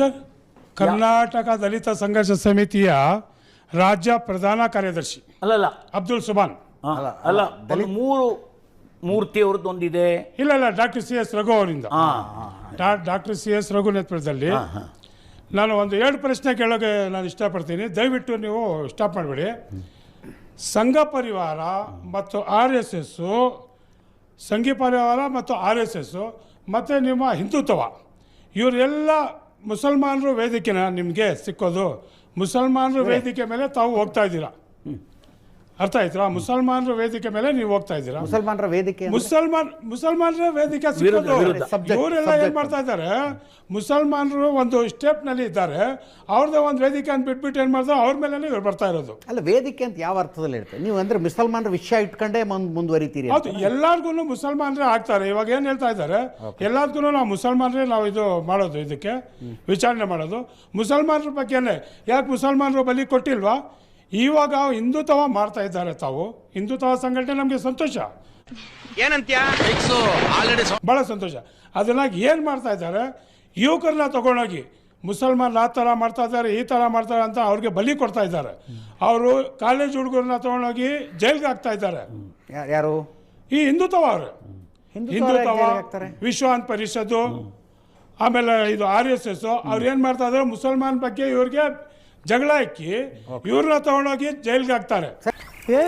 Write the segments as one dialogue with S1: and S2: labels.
S1: Sir Karnataka ದಲಿತ ಸಂಘರ್ಷ ಸಮಿತಿಯ ರಾಜ್ಯ ಪ್ರಧಾನ ಕಾರ್ಯದರ್ಶಿ
S2: ಅಲ್ಲಲ್ಲ
S1: ಅಬ್ದುಲ್ ಸುಬಾನ್
S2: ಅಲ್ಲ ಅಲ್ಲ ಒಂದು ಮೂರು ಮೂರ್ತಿಯವ್ರದ್ದು ಒಂದಿದೆ
S1: ಇಲ್ಲ ಇಲ್ಲ ಡಾಕ್ಟರ್ ಸಿ ಎಸ್ ರಘು ಅವರಿಂದ. ಡಾಕ್ಟರ್ ಸಿ ಎಸ್ ರಘು ನೇತೃತ್ವದಲ್ಲಿ ನಾನು ಒಂದು ಎರಡು ಪ್ರಶ್ನೆ ಕೇಳೋಕೆ ನಾನು ಇಷ್ಟಪಡ್ತೀನಿ. ದಯವಿಟ್ಟು ನೀವು ಸ್ಟಾಪ್ ಮಾಡಬೇಡಿ. ಸಂಘ ಪರಿವಾರ ಮತ್ತು ಆರ್ ಎಸ್ ಎಸ್ಸು ಸಂಘಿ ಪರಿವಾರ ಮತ್ತು ಆರ್ ಎಸ್ ಎಸ್ಸು ಮತ್ತು ನಿಮ್ಮ ಹಿಂದುತ್ವ. ಇವರೆಲ್ಲ ಮುಸಲ್ಮಾನರು ವೇದಿಕೆನ ನಿಮಗೆ ಸಿಕ್ಕೋದು. ಮುಸಲ್ಮಾನರು ವೇದಿಕೆ ಮೇಲೆ ತಾವು ಹೋಗ್ತಾ ಇದ್ದೀರಾ. ಅರ್ಥ ಆಯ್ತಾ ಮುಸಲ್ಮಾನರ ವೇದಿಕೆ ಮೇಲೆ ನೀವು ಹೋಗ್ತಾ ಇದ್ದೀರಾ?
S3: ಮುಸಲ್ಮಾನರ ವೇದಿಕೆ
S1: ಮುಸಲ್ಮಾನ್ ಮುಸಲ್ಮಾನರ ವೇದಿಕೆ ಸಿಕ್ಕೋದು. ಇವರೆಲ್ಲ ಏನ್ ಮಾಡ್ತಾ ಇದ್ದಾರೆ ಮುಸಲ್ಮಾನರು ಒಂದು ಸ್ಟೆಪ್ನಲ್ಲಿ ಇದ್ದಾರೆ. ಅವ್ರದ್ದು ಒಂದು ವೇದಿಕೆ ಅಂತ ಬಿಟ್ಬಿಟ್ಟು ಏನ್ ಮಾಡ್ತಾರೆ? ಅವ್ರ ಮೇಲೆ ಇವ್ರು ಬರ್ತಾ ಇರೋದು.
S3: ಅಲ್ಲ ವೇದಿಕೆ ಅಂತ ಯಾವ ಅರ್ಥದಲ್ಲಿ ಇರುತ್ತೆ? ನೀವು ಅಂದ್ರೆ ಮುಸಲ್ಮಾನರ ವಿಷಯ ಇಟ್ಕೊಂಡೇ ಮುಂದ್ ಮುಂದುವರಿತೀರಿ ಅದು
S1: ಹೌದು ಎಲ್ಲಾರ್ಗು ಮುಸಲ್ಮಾನರೇ ಆಗ್ತಾರೆ. ಇವಾಗ ಏನ್ ಹೇಳ್ತಾ ಇದ್ದಾರೆ? ಎಲ್ಲದಕ್ಕೂ ನಾವು ಮುಸಲ್ಮಾನರೇ ನಾವು ಇದು ಮಾಡೋದು ಇದಕ್ಕೆ ವಿಚಾರಣೆ ಮಾಡೋದು. ಮುಸಲ್ಮಾನರ ಬಗ್ಗೆನೇ ಯಾಕೆ ಮುಸಲ್ಮಾನರು ಬಲಿ ಕೊಟ್ಟಿಲ್ವಾ? ಇವಾಗ ಹಿಂದುತ್ವ ಮಾಡ್ತಾ ಇದ್ದಾರೆ ತಾವು. ಹಿಂದುತ್ವ ಸಂಘಟನೆ ನಮಗೆ ಸಂತೋಷ. ಬಹಳ ಸಂತೋಷ. ಅದನ್ನ ಏನು ಮಾಡ್ತಾ ಇದ್ದಾರೆ? ಯುವಕರನ್ನ ತಗೊಂಡೋಗಿ ಮುಸಲ್ಮಾನ್ ಆ ಥರ ಮಾಡ್ತಾ ಇದ್ದಾರೆ ಈ ಥರ ಮಾಡ್ತಾರೆ ಅಂತ ಅವ್ರಿಗೆ ಬಲಿ ಕೊಡ್ತಾ ಇದ್ದಾರೆ. ಅವರು ಕಾಲೇಜ್ ಹುಡುಗರನ್ನ ತಗೊಂಡೋಗಿ ಜೈಲ್ಗೆ ಹಾಕ್ತಾ ಇದ್ದಾರೆ.
S3: ಯಾರು?
S1: ಈ ಹಿಂದುತ್ವ ಅವರು.
S3: ಹಿಂದುತ್ವ
S1: ವಿಶ್ವಾನ್ ಪರಿಷತ್ತು ಆಮೇಲೆ ಇದು ಆರ್ ಎಸ್ ಎಸ್ ಅವ್ರು ಏನು ಮಾಡ್ತಾ ಇದ್ದಾರೆ? ಮುಸಲ್ಮಾನ್ ಬಗ್ಗೆ ಇವ್ರಿಗೆ ಜಗಳ ಹಾಕಿ ಇವ್ರನ್ನ ತಗೊಂಡೋಗಿ ಜೈಲ್ಗೆ ಹಾಕ್ತಾರೆ.
S4: ಏ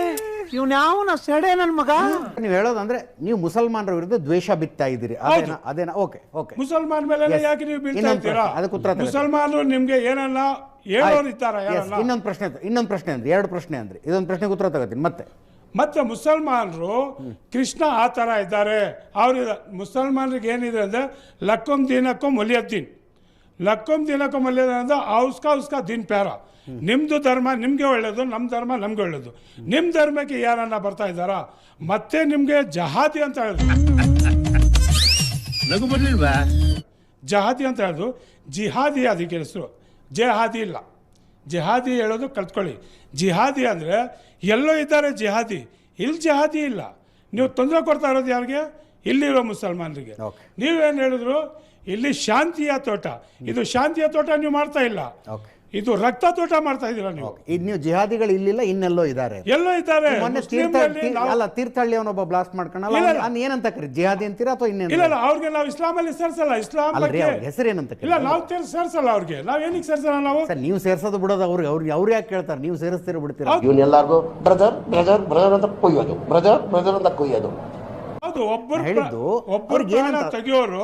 S4: ಇವ್ನ್ಯಾವನ ಸೆಡೆ ನನ್ನ ಮಗ?
S3: ನೀವು ಹೇಳೋದಂದ್ರೆ ನೀವು ಮುಸಲ್ಮಾನರ ವಿರುದ್ಧ ದ್ವೇಷ ಬಿತ್ತಾ ಇದ್ದೀರಿ. ಅದೇನಾ ಅದೇನಾ? ಓಕೆ ಓಕೆ
S1: ಮುಸಲ್ಮಾನ್ ಮೇಲೆ. ಯಾಕೆ ನೀವು ಬೀಳ್ತಾ ಇದ್ದೀರಾ?
S3: ಅದಕ್ಕೆ ಉತ್ತರ ತಗೊಳ್ಳಿ.
S1: ಮುಸಲ್ಮಾನರು ನಿಮ್ಗೆ ಏನನ್ನ ಹೇಳೋರು ಇದ್ದಾರ
S3: Yes,
S1: ಯಾರನ್ನ?
S3: ಇನ್ನೊಂದು ಪ್ರಶ್ನೆ ಇನ್ನೊಂದು ಪ್ರಶ್ನೆ ಅಂದ್ರೆ ಎರಡು ಪ್ರಶ್ನೆ ಅಂದ್ರೆ. ಇದೊಂದು ಪ್ರಶ್ನೆಗೆ ಉತ್ತರ ತಗೋತೀನಿ ಮತ್ತೆ.
S1: ಮತ್ತೆ ಮುಸಲ್ಮಾನರು ಕೃಷ್ಣ ಆ ಥರ ಇದ್ದಾರೆ. ಅವ್ರ ಮುಸಲ್ಮಾನರಿಗೆ ಏನಿದೆ ಅಂದ್ರೆ ಲಕ್ಕಂ ದಿನಕ್ಕೂ ಮೊಲಿಯದ್ದೀನ್ ಲಕ್ಕಂ ದಿನಕ್ಕೂ ಮೊಲಿಯದ ಔಸ್ಕ ಔಸ್ಕಾ ಉಸ್ಕಾ ದಿನ್ ಪ್ಯಾರ. ನಿಮ್ಮದು ಧರ್ಮ ನಿಮಗೆ ಒಳ್ಳೇದು ನಮ್ಮ ಧರ್ಮ ನಮಗೆ ಒಳ್ಳೇದು. ನಿಮ್ಮ ಧರ್ಮಕ್ಕೆ ಯಾರನ್ನ ಬರ್ತಾ ಇದ್ದಾರಾ? ಮತ್ತೆ ನಿಮಗೆ ಜಹಾದಿ ಅಂತ ಹೇಳಿದ್ರು. ಜಹಾದಿ ಅಂತ ಹೇಳಿದ್ರು. ಜಿಹಾದಿ ಅದಕ್ಕೆ ಹೆಸರು ಜೆಹಾದಿ ಇಲ್ಲ. ಜಿಹಾದಿ ಹೇಳೋದು ಕಲ್ತ್ಕೊಳ್ಳಿ. ಜಿಹಾದಿ ಅಂದರೆ ಎಲ್ಲೋ ಇದ್ದಾರೆ ಜಿಹಾದಿ. ಇಲ್ಲಿ ಜಿಹಾದಿ ಇಲ್ಲ. ನೀವು ತೊಂದರೆ ಕೊಡ್ತಾ ಇರೋದು ಯಾರಿಗೆ? ಇಲ್ಲಿರೋ ಮುಸಲ್ಮಾನರಿಗೆ. ನೀವೇನು ಹೇಳಿದ್ರು? ಇಲ್ಲಿ ಶಾಂತಿಯ ತೋಟ. ಇದು ಶಾಂತಿಯ ತೋಟ ನೀವು ಮಾಡ್ತಾ ಇಲ್ಲ. ಇದು ರಕ್ತ ತೋಟ ಮಾಡ್ತಾ ಇದೀರ ನೀವು.
S3: ಇದು ನೀವು ಜಿಹಾದಿಗಳು ಇಲ್ಲಿಲ್ಲ ಇನ್ನೆಲ್ಲೋ ಇದ್ದಾರೆ.
S1: ಎಲ್ಲೋ ಇದ್ದಾರೆ.
S3: ಮೊನ್ನೆ ತೀರ್ಥ
S1: ಮುಸ್ಲಿಮ್ರಲ್ಲಿ
S3: ತೀರ್-
S1: ನಾವು-
S3: ಅಲ್ಲ ತೀರ್ಥಹಳ್ಳಿ ಅವನೊಬ್ಬ ಬ್ಲಾಸ್ಟ್ ಮಾಡ್ಕೊಂಡಲ್ಲ
S1: ಇಲ್ಲ.
S3: ಏನಂತ ಕರಿ ಜಿಹಾದಿ ಅಂತೀರಾ ಅಥವಾ ಇನ್ನೇನು?
S1: ಇಲ್ಲ ಅವ್ರಿಗೆ ನಾವು ಇಸ್ಲಾಮಲ್ಲಿ ಸೇರ್ಸಲ್ಲ. ಇಸ್ಲಾಂ
S3: ಅಲ್ರಿ
S1: ಬಗ್ಗೆ
S3: ಹೆಸರು ಏನಂತ ಕರಿ
S1: ಇಲ್ಲ ನಾವು ಸೇರ್ಸಲ್ಲ ಅವ್ರಿಗೆ. ನಾವು ಏನಕ್ಕೆ ಸೇರ್ಸಲ್ಲ ನಾವು?
S3: ಸರ್ ನೀವು ಸೇರ್ಸೋದು ಬಿಡೋದು ಅವ್ರಿಗೆ ಅವ್ರಿಗೆ ಅವ್ರು ಯಾಕೆ ಕೇಳ್ತಾರೆ? ನೀವು ಸೇರಿಸ್ತೀರ ಬಿಡ್ತೀರಾ?
S1: ಹೌದು.
S5: ಇವನ್ನೆಲ್ಲರಿಗೂ ಬ್ರದರ್ ಬ್ರದರ್ ಬ್ರದರ್ ಅಂತ ಕೊಯ್ಯೋದು. ಬ್ರದರ್ ಬ್ರದರ್ ಅಂತ ಕೊಯ್ಯೋದು.
S1: ಹೌದು ಒಬ್ಬರು
S3: ಹೇಳಿದ್ದು,
S1: ಒಬ್ಬರು ಪ್ರಾಣ ತೆಗಿಯೋರು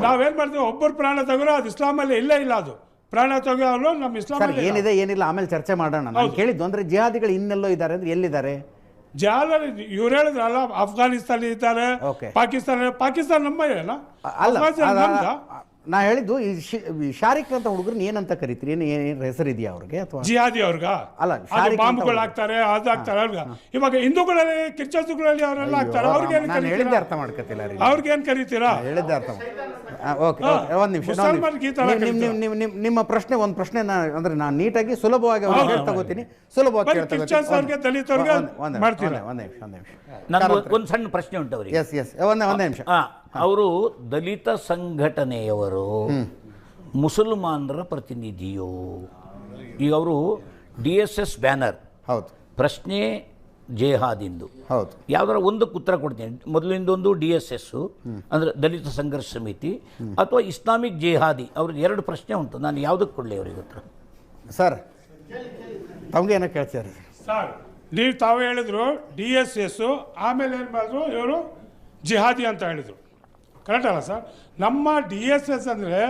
S1: ನಾವೇನ್ ಮಾಡ್ತೀವಿ? ಒಬ್ಬರು ಪ್ರಾಣ ತೆಗೋರು ಅದು ಇಸ್ಲಾಮಲ್ಲಿ ಇಲ್ಲೇ ಇಲ್ಲ ಅದು. ಪ್ರಾಣ ತೆಗಿಯೋರು ನಮ್ಮ ಇಸ್ಲಾಮ್
S3: ಏನಿದೆ ಏನಿಲ್ಲ ಆಮೇಲೆ ಚರ್ಚೆ ಮಾಡೋಣ. ನಾನು. ಕೇಳಿದ್ದು ಅಂದ್ರೆ ಜಿಹಾದಿಗಳು ಇನ್ನೆಲ್ಲೋ ಇದ್ದಾರೆ ಅಂದ್ರೆ ಎಲ್ಲಿದ್ದಾರೆ?
S1: ಜಾಲರ್ ಇವ್ರು ಹೇಳಿದ್ರಲ್ಲ ಅಫ್ಘಾನಿಸ್ತಾನ ಇದ್ದಾರೆ. ಪಾಕಿಸ್ತಾನ ಪಾಕಿಸ್ತಾನ ನಮ್ಮ ಅಲ್ಲ?
S3: ನಾ ಹೇಳಿದ್ದು ಈ ಶಾರಿಕ್ ಅಂತ ಹುಡುಗರು ಏನಂತ ಕರಿತೀರಿ? ಏನು ಏನು ಹೆಸರು ಇದೆಯಾ ಅವ್ರಿಗೆ ಅಥವಾ?
S1: ಜಿಹಾದಿ ಅವ್ರಿಗ?
S3: ಅಲ್ಲ, ಶಾರಿಕ್
S1: ಬಾಂಬ್ಗಳು ಹಾಕ್ತಾರೆ ಅದು ಹಾಕ್ತಾರೆ ಅವ್ರಿಗೆ? ಇವಾಗ ಹಿಂದೂಗಳಲ್ಲಿ ಕಿರ್ಚಾಸುಗಳಲ್ಲಿ ಅವರೆಲ್ಲ ಹಾಕ್ತಾರೆ. ಅವ್ರಿಗೆ ಏನ್
S3: ನಾನು ಹೇಳಿದ್ದೆ ಅರ್ಥ ಮಾಡ್ಕೊತಿಲ್ಲ ರೀ.
S1: ಅವ್ರಿಗೆ ಏನು ಕರೀತೀರಾ?
S3: ಹೇಳಿದ್ದೆ ಅರ್ಥ ಓಕೆ. ಒಂದು ನಿಮಿಷ ನಿಮ್ಮ ನಿಮ್ಮ ನಿಮ್ಮ ಪ್ರಶ್ನೆ ಒಂದು ಪ್ರಶ್ನೆ ನಾ ಅಂದ್ರೆ ನಾನು ನೀಟಾಗಿ ಸುಲಭವಾಗಿ ಅವ್ರಿಗೆ
S1: ಹೌದು.
S3: ಹೇಳ್ ತಗೋತೀನಿ ಸುಲಭವಾಗಿ
S1: ಬರೀ
S3: ಕೇಳ್ತಾ
S1: ಕ್ರಿಶ್ಚಿಯನ್ಸ್ ಅವ್ರಿಗೆ, ದಲಿತವ್ರಿಗೆ?
S3: ಒಂದು ನಿಮಿಷ ಒಂದು ನಿಮಿಷ
S2: ನನ್ಗೆ ಒಂದು ಸಣ್ಣ ಪ್ರಶ್ನೆ ಉಂಟು ಅವ್ರಿಗೆ.
S3: ಎಸ್ ಎಸ್ ಒಂದೇ ಒಂದೇ ನಿಮಿಷ.
S2: ಅವರು ದಲಿತ ಸಂಘಟನೆಯವರು ಮುಸಲ್ಮಾನರ ಪ್ರತಿನಿಧಿಯೋ. ಈಗ ಅವರು ಡಿ ಎಸ್ ಎಸ್ ಬ್ಯಾನರ್.
S3: ಹೌದು.
S2: ಪ್ರಶ್ನೆ ಜೇಹಾದಿಂದು.
S3: ಹೌದು.
S2: ಯಾವ್ದಾರ ಒಂದಕ್ಕೆ ಉತ್ತರ ಕೊಡ್ತೀನಿ. ಮೊದಲಿಂದೊಂದು ಡಿ ಎಸ್ ಎಸ್ಸು ಅಂದರೆ ದಲಿತ ಸಂಘರ್ಷ ಸಮಿತಿ ಅಥವಾ ಇಸ್ಲಾಮಿಕ್ ಜೇಹಾದಿ ಅವ್ರಿಗೆ ಎರಡು ಪ್ರಶ್ನೆ ಉಂಟು. ನಾನು ಯಾವುದಕ್ಕೆ ಕೊಡಲಿ ಅವ್ರಿಗೆ ಉತ್ತರ?
S3: ಸರ್ ತಮಗೆ ಏನೋ ಕೇಳ್ತೀರಿ?
S1: ಸರ್ ನೀವು ತಾವೇ ಹೇಳಿದ್ರು ಡಿ ಎಸ್ ಎಸ್ ಆಮೇಲೆ ಏನು ಮಾಡಿದ್ರು ಇವರು ಜಿಹಾದಿ ಅಂತ ಹೇಳಿದರು. ಕರೆಕ್ಟ್ ಅಲ್ಲ ಸರ್ ನಮ್ಮ ಡಿ ಎಸ್ ಎಸ್ ಅಂದರೆ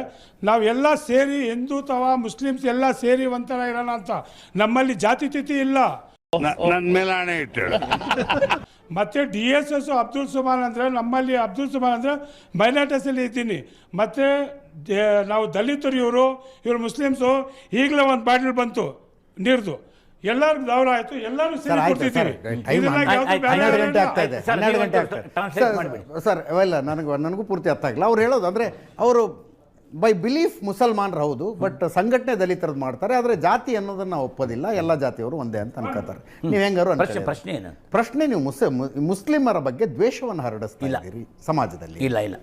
S1: ನಾವೆಲ್ಲ ಸೇರಿ ಹಿಂದೂತ್ವ ಮುಸ್ಲಿಮ್ಸ್ ಎಲ್ಲ ಸೇರಿ ಒಂಥರ ಇರೋಣ ಅಂತ. ನಮ್ಮಲ್ಲಿ ಜಾತಿ ತಿಥಿ ಇಲ್ಲ.
S6: ನನ್ನ ಇಟ್ಟು
S1: ಮತ್ತೆ D S S Abdul Suman ಅಂದರೆ ನಮ್ಮಲ್ಲಿ ಅಬ್ದುಲ್ ಸುಮಾನ್ ಅಂದರೆ ಮೈನಾರಿಟೀಸಲ್ಲಿ ಇದ್ದೀನಿ. ಮತ್ತು ನಾವು ದಲಿತರು ಇವರು ಇವರು ಮುಸ್ಲಿಮ್ಸು ಈಗಲೇ ಒಂದು ಬಾಟಲ್ ಬಂತು ನೀರ್ದು. ಎಲ್ಲರಿಗೂ ಗೌರವ ಆಯಿತು ಎಲ್ಲರೂ
S3: ಹನ್ನೆರಡು ಗಂಟೆ. ಆಗ್ತಾ ಇದೆ. ಹನ್ನೆರಡು ಗಂಟೆ ಆಗ್ತಾ ಸರ್. ಇಲ್ಲ ನನಗೆ ನನಗೂ ಪೂರ್ತಿ ಅರ್ಥ ಆಗಿಲ್ಲ ಅವ್ರು ಹೇಳೋದು ಅಂದರೆ ಅವರು ಬೈ ಬಿಲೀಫ್ ಮುಸಲ್ಮಾನರು ಹೌದು ಬಟ್ ಸಂಘಟನೆ ದಲಿತರದ್ದು ಮಾಡ್ತಾರೆ ಆದರೆ ಜಾತಿ ಅನ್ನೋದನ್ನು ಒಪ್ಪೋದಿಲ್ಲ. ಎಲ್ಲ ಜಾತಿಯವರು ಒಂದೇ ಅಂತ ಅನ್ಕೋತಾರೆ. ನೀವು ಹೆಂಗಾರು
S2: ಪ್ರಶ್ನೆ ಪ್ರಶ್ನೆ ಏನು?
S3: ಪ್ರಶ್ನೆ ನೀವು ಮುಸ್ ಮುಸ್ಲಿಮರ ಬಗ್ಗೆ ದ್ವೇಷವನ್ನು ಹರಡಿಸ್ತಿಲ್ಲ ಸಮಾಜದಲ್ಲಿ.
S2: ಇಲ್ಲ ಇಲ್ಲ.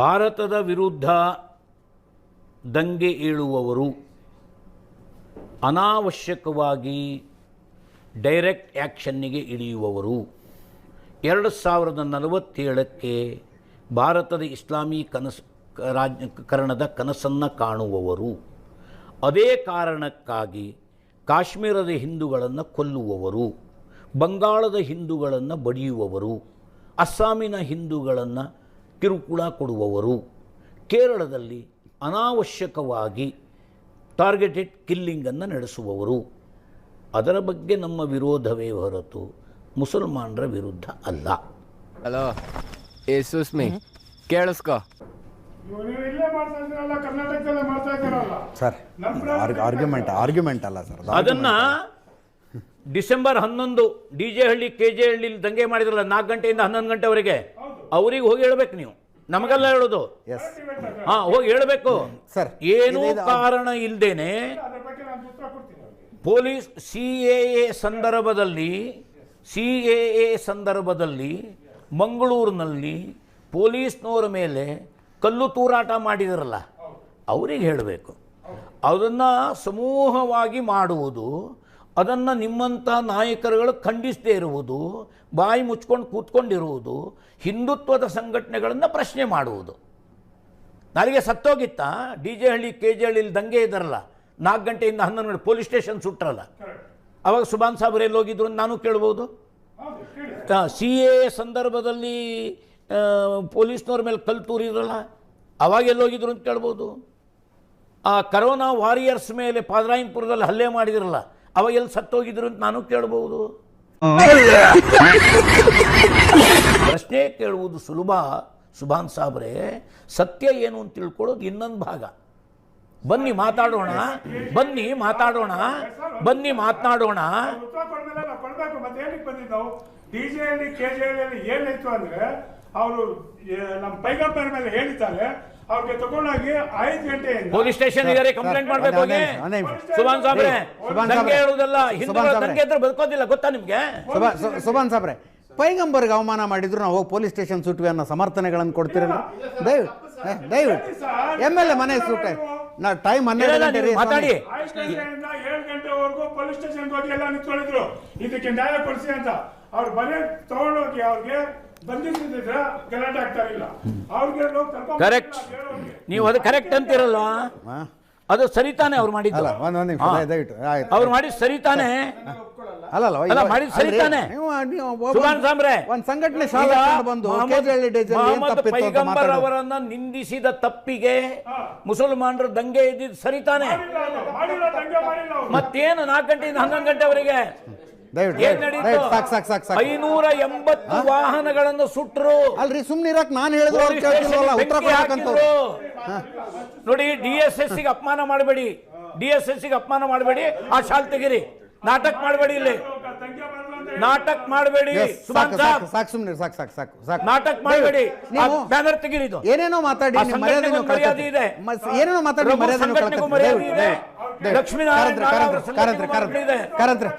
S2: ಭಾರತದ ವಿರುದ್ಧ ದಂಗೆ ಏಳುವವರು ಅನಾವಶ್ಯಕವಾಗಿ ಡೈರೆಕ್ಟ್ ಆ್ಯಕ್ಷನ್ನಿಗೆ ಇಳಿಯುವವರು. ಎರಡು ಸಾವಿರದ ನಲವತ್ತೇಳಕ್ಕೆ ಭಾರತದ ಇಸ್ಲಾಮೀ ಕನಸು ರಾಜಕರಣದ ಕನಸನ್ನು ಕಾಣುವವರು. ಅದೇ ಕಾರಣಕ್ಕಾಗಿ ಕಾಶ್ಮೀರದ ಹಿಂದೂಗಳನ್ನು ಕೊಲ್ಲುವವರು, ಬಂಗಾಳದ ಹಿಂದೂಗಳನ್ನು ಬಡಿಯುವವರು, ಅಸ್ಸಾಮಿನ ಹಿಂದೂಗಳನ್ನು ಕಿರುಕುಳ ಕೊಡುವವರು. ಕೇರಳದಲ್ಲಿ ಅನಾವಶ್ಯಕವಾಗಿ ಟಾರ್ಗೆಟೆಡ್ ಕಿಲ್ಲಿಂಗನ್ನು ನಡೆಸುವವರು. ಅದರ ಬಗ್ಗೆ ನಮ್ಮ ವಿರೋಧವೇ ಹೊರತು ಮುಸಲ್ಮಾನರ ವಿರುದ್ಧ ಅಲ್ಲ.
S7: ಹಲೋ ಏ ಸುಸ್ಮಿ ಕೇಳಿಸ್ಕೋ.
S3: ಸರ್ ಆರ್ಗ್ಯುಮೆಂಟ್ ಆರ್ಗ್ಯುಮೆಂಟ್ ಅಲ್ಲ ಸರ್
S2: ಅದನ್ನ ಡಿಸೆಂಬರ್ ಹನ್ನೊಂದು D J Halli K J Halli ದಂಗೆ ಮಾಡಿದ್ರಲ್ಲ ನಾಲ್ಕು ಗಂಟೆಯಿಂದ ಹನ್ನೊಂದು ಗಂಟೆವರೆಗೆ. ಅವರಿಗೆ ಹೋಗಿ ಹೇಳ್ಬೇಕು ನೀವು. ನಮಗೆಲ್ಲ ಹೇಳೋದು?
S3: ಎಸ್
S2: ಹಾ ಹೋಗಿ ಹೇಳಬೇಕು.
S3: ಸರ್,
S2: ಏನೂ ಕಾರಣ
S1: ಅವ್ರಿಗೆ.
S2: ಪೊಲೀಸ್ ಸಿ ಎ ಎ ಸಂದರ್ಭದಲ್ಲಿ ಸಿ ಎ ಎ ಸಂದರ್ಭದಲ್ಲಿ ಮಂಗಳೂರಿನಲ್ಲಿ ಪೊಲೀಸ್ನವರ ಮೇಲೆ ಕಲ್ಲು ತೂರಾಟ ಮಾಡಿದರಲ್ಲ ಅವರಿಗೆ ಹೇಳಬೇಕು. ಅದನ್ನು ಸಮೂಹವಾಗಿ ಮಾಡುವುದು ಅದನ್ನು ನಿಮ್ಮಂಥ ನಾಯಕರುಗಳು ಖಂಡಿಸದೇ ಇರುವುದು, ಬಾಯಿ ಮುಚ್ಕೊಂಡು ಕೂತ್ಕೊಂಡಿರುವುದು, ಹಿಂದುತ್ವದ ಸಂಘಟನೆಗಳನ್ನು ಪ್ರಶ್ನೆ ಮಾಡುವುದು. ನನಗೆ ಸತ್ತೋಗಿತ್ತಾ, D J Halli, K J ಹಳ್ಳಿಲಿ ದಂಗೆ ಇದ್ದಾರಲ್ಲ, ನಾಲ್ಕು ಗಂಟೆಯಿಂದ ಹನ್ನೊಂದು ಗಂಟೆ ಪೊಲೀಸ್ ಸ್ಟೇಷನ್ ಸುಟ್ರಲ್ಲ. ಅವಾಗ ಸುಭಾನ್ ಸಾಬ್ರು ಎಲ್ಲಿ ಹೋಗಿದ್ರು ನಾನು ಕೇಳ್ಬೋದು. ಸಿ ಎ ಸಂದರ್ಭದಲ್ಲಿ ಪೊಲೀಸ್ನವ್ರ ಮೇಲೆ ಕಲ್ಲು ತೂರಿದ್ರಲ್ಲ ಅವಾಗ ಎಲ್ಲಿ ಹೋಗಿದ್ರು ಅಂತ ಕೇಳ್ಬೋದು. ಆ, ಕರೋನಾ ವಾರಿಯರ್ಸ್ ಮೇಲೆ ಪಾದರಾಯನ್ಪುರದಲ್ಲಿ ಹಲ್ಲೆ ಮಾಡಿದ್ರಲ್ಲ ಅವಾಗ ಎಲ್ಲಿ ಸತ್ತೋಗಿದ್ರು ಅಂತ ನಾನು ಕೇಳಬಹುದು ಪ್ರಶ್ನೆ ಕೇಳುವುದು ಸುಲಭ. ಸುಭಾನ್ ಸಾಬ್ರೆ ಸತ್ಯ ಏನು ಅಂತ ತಿಳ್ಕೊಳ್ಳೋದು ಇನ್ನೊಂದು ಭಾಗ. ಬನ್ನಿ ಮಾತಾಡೋಣ ಬನ್ನಿ ಮಾತಾಡೋಣ ಬನ್ನಿ ಮಾತನಾಡೋಣ.
S1: ಏನಾಯ್ತು ಅಂದ್ರೆ ಅವರು ನಮ್ಮ ಪೈಗಂಬರ್ ಮೇಲೆ ಹೇಳಿದ್ದಾರೆ ಅವ್ರಿಗೆ ತಗೊಂಡೋಗಿ ಐದು ಗಂಟೆಯಿಂದ
S2: ಪೊಲೀಸ್ ಸ್ಟೇಷನ್ ಇದಾರೆ ಕಂಪ್ಲೇಂಟ್ ಮಾಡ್ಬೇಕು ಹೋಗಿ. ಸುಭಾನ್ ಸಾಬ್ರೆ
S3: ನಂಗೆ
S2: ದಂಗೆ. ಹೇಳುವುದಲ್ಲ ಹಿಂದೂಗಳ ದಂಗೆ ಇದ್ರೆ ಬದುಕೋದಿಲ್ಲ ಗೊತ್ತಾ ನಿಮ್ಗೆ?
S3: ಸುಭಾ ಸು- ಸುಭಾನ್ ಸಾಬ್ರೆ ಪೈಗಂಬರ್ಗೆ ಅವಮಾನ ಮಾಡಿದ್ರು ನಾವು ಹೋಗಿ ಪೊಲೀಸ್ ಸ್ಟೇಷನ್ ಸುಟ್ವಿ ಅನ್ನೋ ಸಮರ್ಥನೆಗಳನ್ನು ಕೊಡ್ತಿರಲ್ಲ? ದಯವಿಟ್ಟು ಎಂ ಎಲ್ ಎ ಮನೆ ಸುಟ್ಟೆ. ನಾ ಟೈಮ್ ಹನ್ನೆರಡು
S2: ಇಲ್ಲ,
S3: ಗಂಟೆ
S2: ನೀವು
S3: ರೀ
S2: ಮಾತಾಡಿ.
S1: ಏಳು ಗಂಟೆವರೆಗೂ ಪೊಲೀಸ್ ಸ್ಟೇಷನ್ ಹೋಗಿ ಎಲ್ಲ ನಿಂತ್ಕೊಂಡಿದ್ರು. ಇದಕ್ಕೆ ನ್ಯಾಯ ಕೊಡಿಸಿ ಅಂತ. ಅವ್ರು ಮನೆ ತಗೊಂಡೋಗಿ ಅವ್ರಿಗೆ ಬಂಧಿಸಿದ್ರೆ ಗಲಾಟೆ ಆಗ್ತಾ ಇಲ್ಲ. ಅವ್ರಿಗೆ ಹೋಗಿ ಕರ್ಕೊಂಡ್
S2: Correct.
S1: ಬಂದಿಲ್ಲ, ಹೇಳೋರಿಗೆ.
S2: ನೀವು ಅದು ಕರೆಕ್ಟ್
S3: ಅಂತಿರಲ್ವಾ?
S2: ಅದು ಸರಿತಾನೆ ಅವ್ರು ಮಾಡಿದ್ದು.
S3: ಅಲ್ಲ ಒಂದ್ ಒಂದ್ ನಿಮಿಷ ದಯವಿಟ್ಟು ಆಯ್ತು.
S2: ಅವ್ರು ಮಾಡಿದ್ ಸರಿತಾನೆ. ಅಲ್ಲ, ಮಾಡಿದ್
S3: ಸರಿತಾನೆ.
S2: ಸುಭಾನ್ ಸಾಂಬ್ರೆ
S3: ಒಂದ್ ಸಂಘಟನೆ ಶಾಲೆ ಹಾಕೊಂಡು ಬಂದು
S2: ಮೊಹಮ್ಮದ್ ಪೈಗಂಬರ್ ಅವರನ್ನ ನಿಂದಿಸಿದ ತಪ್ಪಿಗೆ ಮುಸಲ್ಮಾನರು ದಂಗೆ ಇದ್ದಿದ್ದು ಸರಿತಾನೆ. ಮತ್ತೇನು ನಾಲ್ಕು ಗಂಟೆಯಿಂದ ಹನ್ನೊಂದು ಗಂಟೆವರೆಗೆ?
S3: ದಯವಿಟ್ಟು
S2: ಏನ್
S3: ದಯವಿಟ್ಟು
S2: ನಡೀತು?
S3: ಸಾಕು ಸಾಕು ಸಾಕು ಸಾಕು.
S2: ಐನೂರ ಎಂಬತ್ತು ವಾಹನಗಳನ್ನು ಸುಟ್ಟರು
S3: ಅಲ್ರಿ ಸುಮ್ನೆ ಇರಕ್ ನಾನು ಹೇಳಿದ್ರು ಅವ್ರು
S2: ಪೊಲೀಸ್
S3: ಕೇಳ್ತಿಲ್ವಲ್ಲ ಉತ್ತರ
S2: ಬೆಂಕಿ ನೋಡಿ ಡಿ ಎಸ್ ಎಸ್ಗೆ ಅಪಮಾನ ಮಾಡಬೇಡಿ. ಡಿ ಎಸ್ ಎಸ್ಗೆ ಅಪಮಾನ ಮಾಡಬೇಡಿ. ಆ ಶಾಲ್ ತೆಗಿರಿ. ನಾಟಕ ಮಾಡಬೇಡಿ ಇಲ್ಲಿ. ನಾಟಕ ಮಾಡಬೇಡಿ.
S3: ಸಾಕು ಸಾಕು ಸಾಕು ಸುಮ್ನೆ ಸಾಕು ಸಾಕು ಸಾಕು ಸಾಕು.
S2: ನಾಟಕ ಮಾಡಬೇಡಿ. ಬ್ಯಾನರ್ ತೆಗೀರಿ ಇದು.
S3: ಏನೇನೋ ಮಾತಾಡಿ ಮರ್ಯಾದೆ
S2: ಸಂಘಟನೆಗೂ ಮರ್ಯಾದೆ ಇದೆ.
S3: ಏನೇನೋ ಮಾತಾಡಿ ಮರ್ಯಾದೆ ದಯವಿಟ್ಟು.
S2: ಲಕ್ಷ್ಮೀನಾರಾಯಣ ಇದೆ.
S3: ಕಾರಂತ್ರಿ,